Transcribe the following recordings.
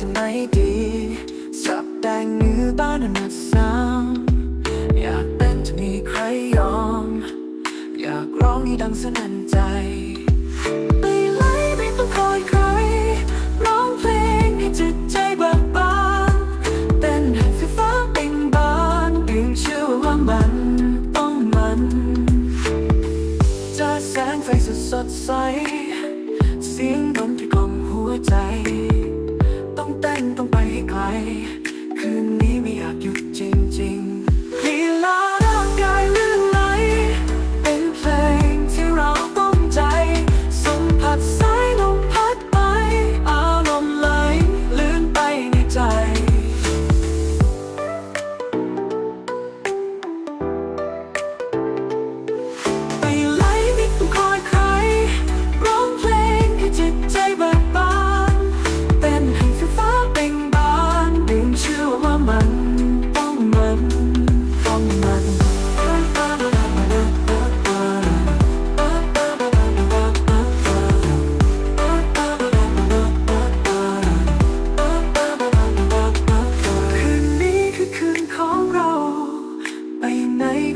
ดีสับแดงเนื้อบ้านอนัดสาวอยากเป็นจะมีใครยอม อยากร้องให้ดังสนั่นใจไม่ไหลไม่ต้องคอยใคร ร้องเพลงให้จิตใจเบิกบานเต้นให้ไฟฟ้าเบ่งบานเพียงเชื่อว่ามันต้องมันจะแสงไฟสดสดใส เสียงดนตรีกล่อมหัวใจ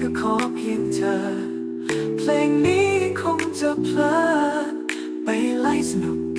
ก็ขอเพียงเธอ เพลงนี้คงจะเพลินไปไล่สนุก